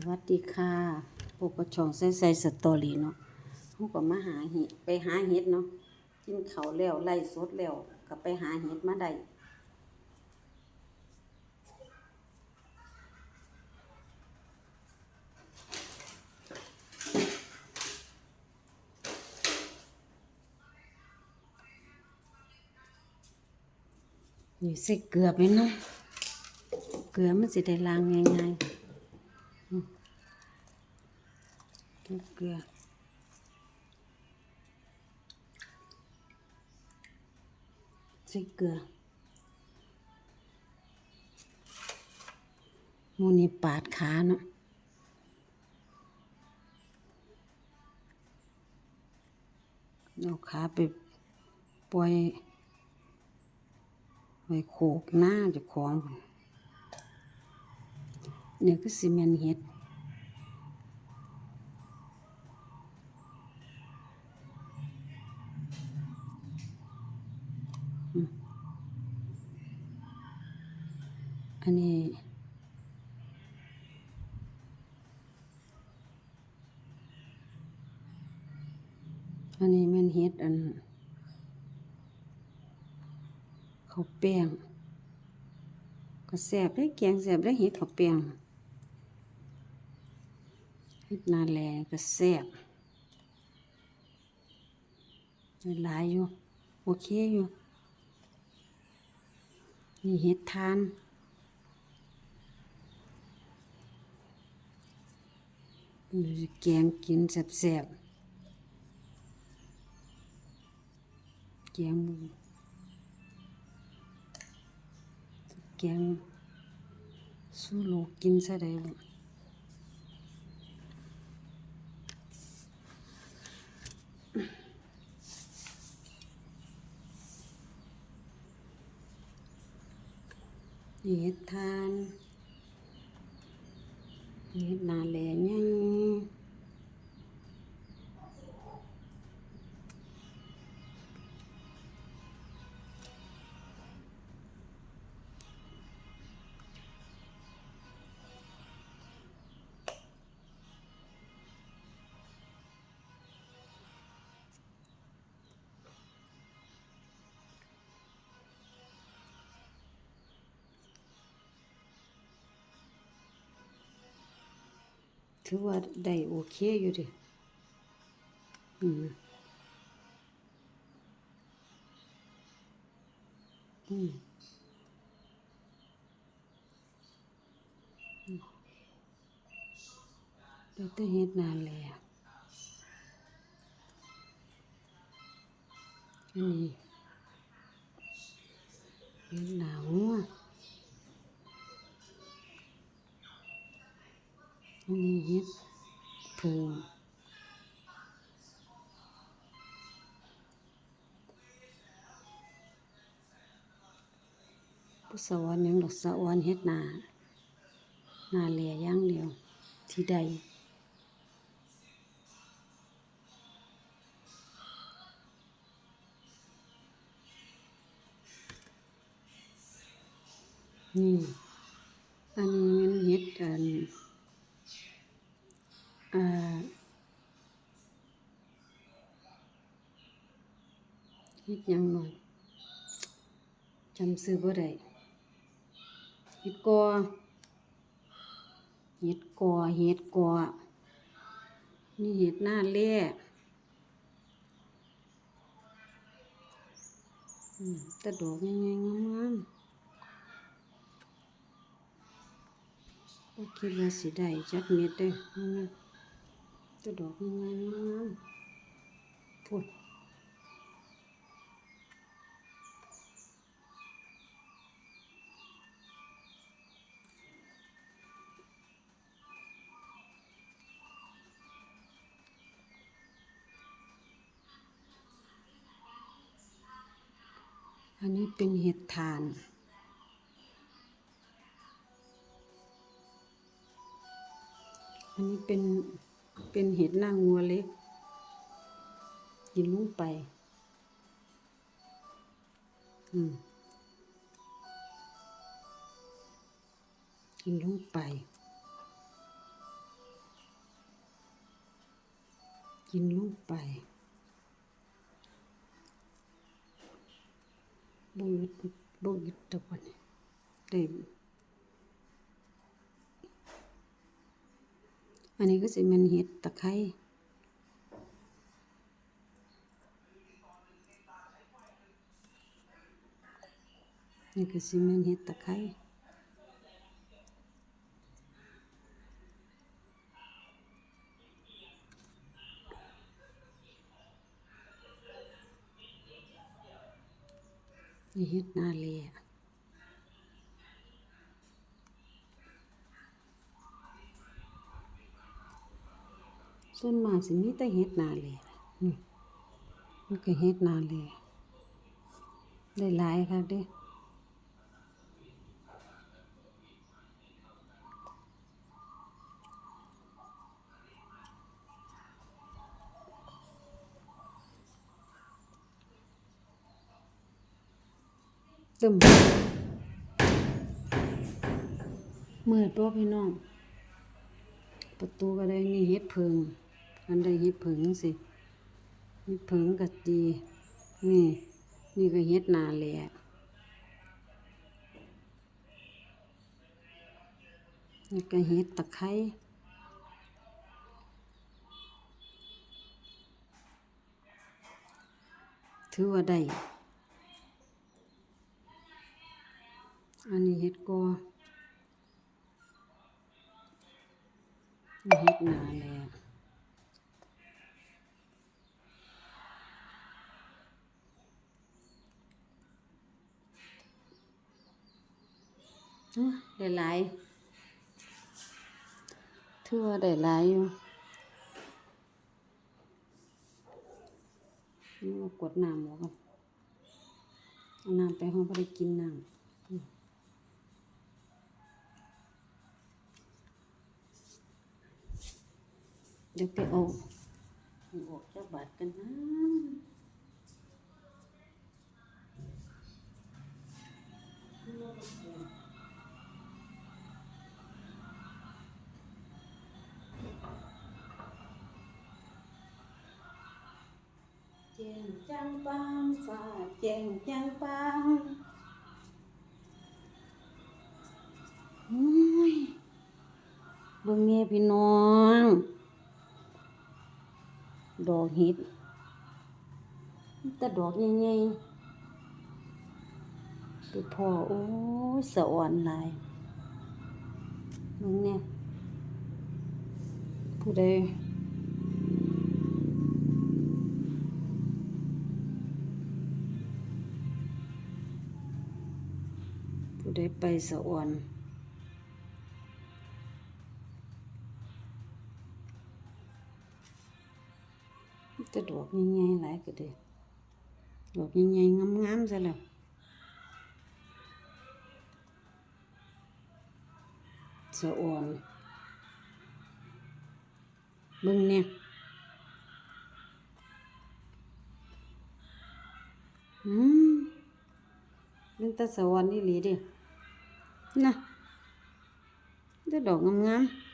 สวัสดีค่ะพวกกระชองใส่ใส่สตอรี่เนาะเขาก็มาหาเห็ดไปหาเห็ดเนาะ กินเขาวแล้วไล่สดแล้วก็ไปหาเห็ดมาได้นี่ใส่เกลือไปเนาะ เกลือมันสิได้ล้างง่ายๆ เกลือใส่เกลือมูนี่ปาดขาเนาะเอาขาไปปล่อยไว้โขกหน้าจะของเนี่ยคือซีเมนเฮ็ด อันนี้ อันนี้มันเฮ็ดอันข้าวแป้งก็แซ่บได้แกงแซ่บได้เฮ็ดข้าวแป้งเฮ็ดนาแลก็แซ่บหลายอยู่ โอเคอยู่ นี่เห็ดทานแกงกินแซ่บๆ แกงหมูแกงสู้ลูกกินซ ถือว่าได้โอเคอยู่ดิอืมอืมอืมได้แต่เฮ็ดนาแลยอะอันนี้เฮ็ดหนาวอัน นี้เฮ็ดเพิ่มผู้สวรรค์ยังดอกสะออนเฮ็ดนานาแหล่อย่างเดียว ที่ใดนี่อันนี้มันเฮ็ดอัน อ่าเฮ็ดยังหน่อยจำซื้อบ่ได้เฮ็ดกอเฮ็ดกอเฮ็ดกอนี่เฮ็ดหน้าแล่แต่ดอกใหญ่ๆงามๆบ่คิดว่าสิได้จักเม็ดเด้ออืมตัวดอกงามงามพูด อันนี้เป็นเห็ดทาน อันนี้เป็นเป็นเห็ดหน้างัวเล็ก กินลงไป อืม กินลงไป กินลงไป บ่หยุดบ่หยุดตะวันได้อันนี้ก็สิมันเห็ดตะไคร้นี่ก็สิมันเห็ดตะไคร้ นี่เฮ็ดนาเลส่วนมากสิมีแต่เฮ็ดนาเลอืมมันก็เฮ็ดนาเลได้หลายครับเด้ ตึมมืดบ่พี่น้อง ประตูก็ได้นี่เฮ็ดเพิงอันใดเฮ็ดเพิงสิเฮ็ดเพิงก็ดี นี่ นี่ก็เฮ็ดนาแหละนี่ก็เฮ็ดตะไคร้ถือว่าได้ อันนี้เห็ดกออันนี้เห็ดหนาแหล้วได้หลายถือว่าได้หลายอยู่นี่มากดน้ำหมอกันเอาน้ำไปห้องไปได้กินน้ำ เดี๋ยวไปเอาออกจากบาทกัน ดอกเห็ดแต่ดอกใหญ่ๆไปพ่อโอ้สะอ่อนลายมึงเนี่ยผู้ใดผู้ใดไปสะอ่อน มีแต่ดอกใหญ่ๆหลายก็เด้ดอกใหญ่ๆงามๆซะแล้วสะอ่อนเบิ่งเนี่ยอืมมันแต่สะอ่อนอีหลีเด้นะแต่ดอกงามๆ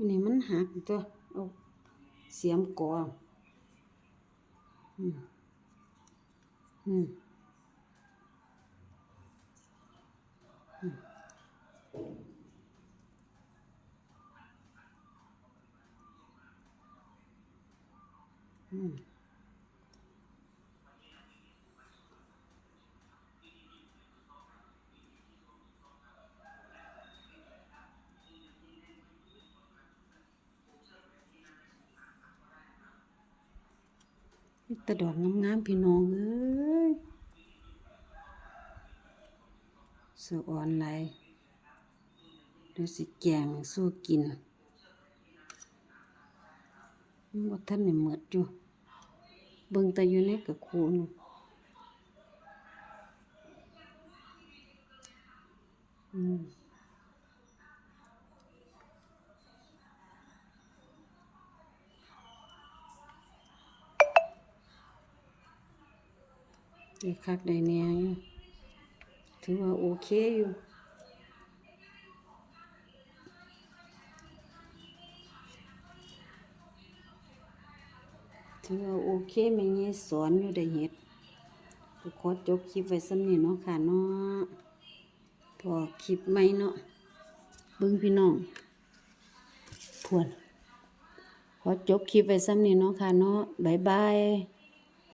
อันนี้มันหักตัวเอาเสียมกออืมอืมอืม แต่ดอกงามๆพี่น้องเอ้ยสะอ่อนไหลายเดี๋ยวสิแกงสู้กินมันบ่ทันได้หมดอยู่เบิ่งแต่อยู่ในกระคูนอืม ได้คับในเแนวอยู่ถือว่าโอเคอยู่ถือว่าโอเคไม่งี้สอนอยู่ได้เห็ดโคตรจบคลิปไว้สำนี่เนาะค่ะเนาะพอคลิปไม่เนาะบึ้งพี่น้องพวนขอจบคลิปไว้ซ้ำนี่เนาะค่ะเนาะบ๊ายบาย